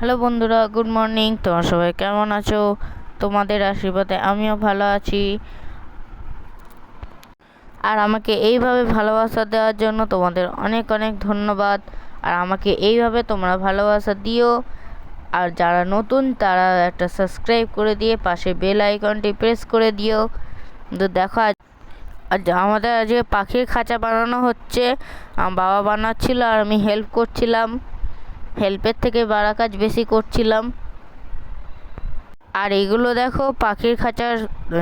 Hello বন্ধুরা, good morning. তোমার সবাই কেমন আছো? তোমাদের আশীর্বাদে আমিও ভালো আছি। আর আমাকে এইভাবে ভালোবাসা দেওয়ার জন্য তোমাদের অনেক অনেক ধন্যবাদ। আর আমাকে এইভাবে তোমরা ভালোবাসা দিও। আর যারা নতুন, তারা একটা সাবস্ক্রাইব করে দিয়ে পাশে বেল আইকনটি প্রেস করে দিও। তো দেখো আজ আমাদের আজকে পাখির খাঁচা বানানো হচ্ছে। বাবা বানাচ্ছিল আর আমি হেল্প করছিলাম। হেল্পের থেকে বাড়া কাজ বেশি করছিলাম। আর এগুলো দেখো, পাখির খাঁচার,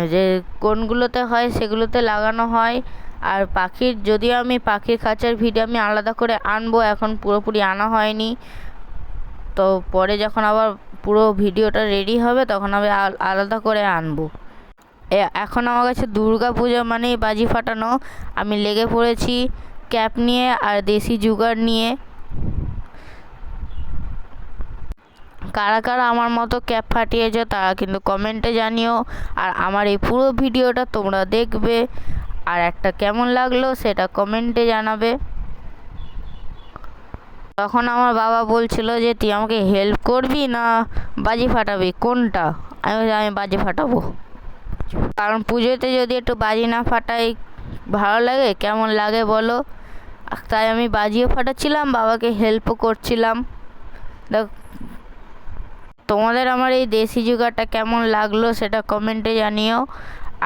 যে কোনগুলোতে হয় সেগুলোতে লাগানো হয়। আর পাখির, যদিও আমি পাখির খাঁচার ভিডিও আমি আলাদা করে আনব, এখন পুরোপুরি আনা হয়নি। তো পরে যখন আবার পুরো ভিডিওটা রেডি হবে, তখন আমি আল- আলাদা করে আনব। এখন আমার কাছে দুর্গা পুজো মানেই বাজি ফাটানো। আমি লেগে পড়েছি ক্যাপ নিয়ে আর দেশি জুগার নিয়ে। কারা কারা আমার মতো ক্যাপ ফাটিয়েছো তারা কিন্তু কমেন্টে জানিও। আর আমার এই পুরো ভিডিওটা তোমরা দেখবে। আর একটা কেমন লাগল সেটা কমেন্টে জানাবে। তখন আমার বাবা বলছিল যে, তুই আমাকে হেল্প করবি না বাজি ফাটাবি? কোনটা? আমি আমি বাজি ফাটাবো। কারণ পুজোতে যদি একটু বাজি না ফাটাই, ভালো লাগে? কেমন লাগে বলো? তাই আমি বাজিও ফাটাচ্ছিলাম, বাবাকে হেল্পও করছিলাম। দেখ তোমাদের আমার এই দেশি জুগারটা কেমন লাগল সেটা কমেন্টে জানিও।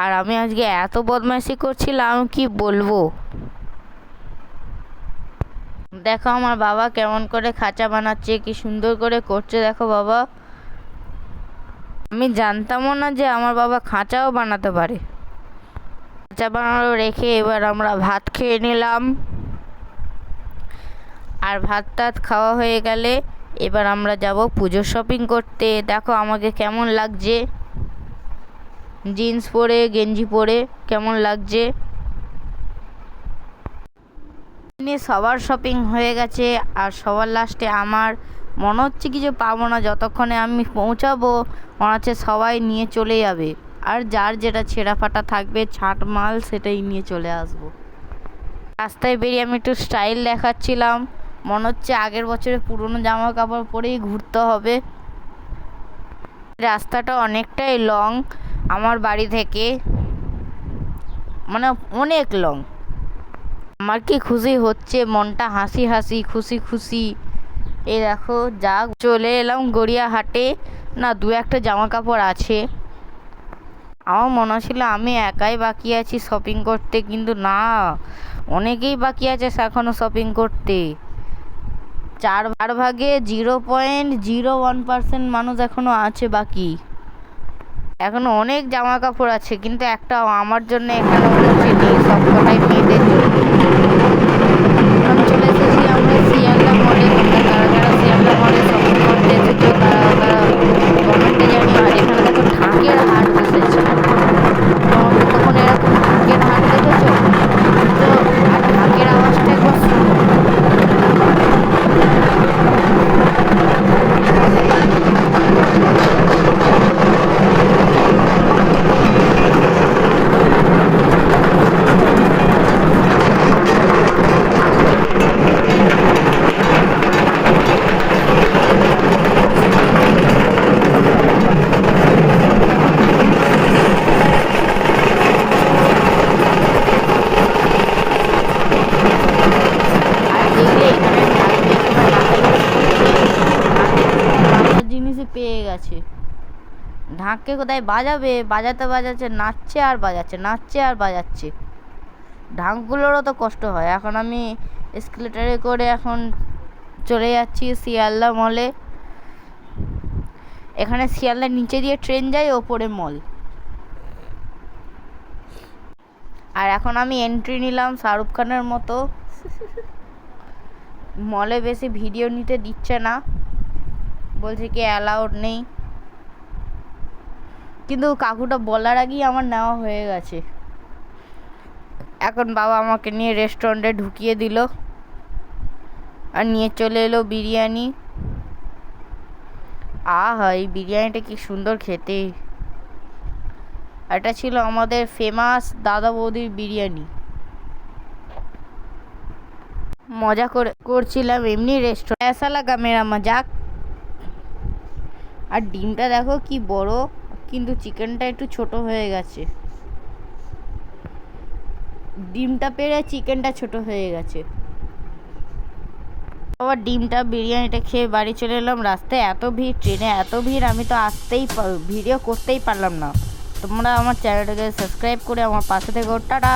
আর আমি আজকে এত বদমাইশি করছিলাম, কি বলব? দেখো আমার বাবা কেমন করে খাঁচা বানাচ্ছে, কি সুন্দর করে করছে, দেখো বাবা। আমি জানতামও না যে আমার বাবা খাঁচাও বানাতে পারে। খাঁচা বানানো রেখে এবার আমরা ভাত খেয়ে নিলাম। আর ভাত টাত খাওয়া হয়ে গেলে এবার আমরা যাব পুজোর শপিং করতে। দেখো আমাকে কেমন লাগছে। জিন্স পরে, গেঞ্জি পরে, কেমন লাগছে? সবার শপিং হয়ে গেছে, আর সবার লাস্টে আমার মনে হচ্ছে কিছু পাবো না, যতক্ষণে আমি পৌঁছাবো, মনে হচ্ছে সবাই নিয়ে চলে যাবে। আর যার যেটা ছেঁড়া ফাটা থাকবে, ছাট মাল, সেটাই নিয়ে চলে আসব। রাস্তায় বেরিয়ে আমি একটু স্টাইল দেখাচ্ছিলাম। মনে হচ্ছে আগের বছরে পুরনো জামা কাপড় পরেই ঘুরতে হবে। রাস্তাটা অনেকটাই লং আমার বাড়ি থেকে মানে অনেক লং আমার কি খুশি হচ্ছে? মনটা হাসি হাসি, খুশি খুশি। এই দেখো, যা চলে এলাম গড়িয়াহাটে। না, দু একটা জামা কাপড় আছে। আমার মনে ছিল আমি একাই বাকি আছি শপিং করতে, কিন্তু না, অনেকেই বাকি আছে এখনও শপিং করতে। চার চার ভাগে zero point zero one percent মানুষ এখনও আছে বাকি। এখনও অনেক জামা কাপড় আছে, কিন্তু একটা আমার জন্য এখানে হচ্ছে সবকটাই মেয়েদের জন্য। চলে এসেছি, আমরা শিয়ালদা মলে তোমরা নাচের পেয়ে গেছে। ঢাককে কোথায় বাজাবে? বাজাতে বাজাচ্ছে নাচছে আর বাজাচ্ছে নাচছে আর বাজাচ্ছে। ঢাকগুলোরও তো কষ্ট হয়। এখন আমি স্কেলেটারে করে এখন চলে যাচ্ছি শিয়ালদা মলে এখানে শিয়ালদার নিচে দিয়ে ট্রেন যায় ওপরে মল আর এখন আমি এন্ট্রি নিলাম শাহরুখ খানের মতো। মলে বেশি ভিডিও নিতে দিচ্ছে না। বলছে কি অ্যালাউড নেই। কিন্তু কাকুটা বলার আগেই আমার নেওয়া হয়ে গেছে। এখন বাবা আমাকে নিয়ে রেস্টুরেন্টে ঢুকিয়ে দিল। আর নিয়ে চলে এলো বিরিয়ানি। আ হয় বিরিয়ানিটা কি সুন্দর খেতে। এটা ছিল আমাদের ফেমাস দাদা বৌদির বিরিয়ানি। মজা করে করছিলাম এমনি রেস্টুরেন্ট এসা লাগা মেরামা যাক আর ডিমটা দেখো কি বড়, কিন্তু চিকেনটা একটু ছোট হয়ে গেছে। ডিমটা পেরে চিকেনটা ছোট হয়ে গেছে। আবার ডিমটা, বিরিয়ানিটা খেয়ে বাড়ি চলে এলাম। রাস্তায় এত ভিড়, ট্রেনে এত ভিড়, আমি তো আসতেই ভিডিও করতেই পারলাম না। তোমরা আমার চ্যানেলটাকে সাবস্ক্রাইব করে আমার পাশে থেকে। টাটা!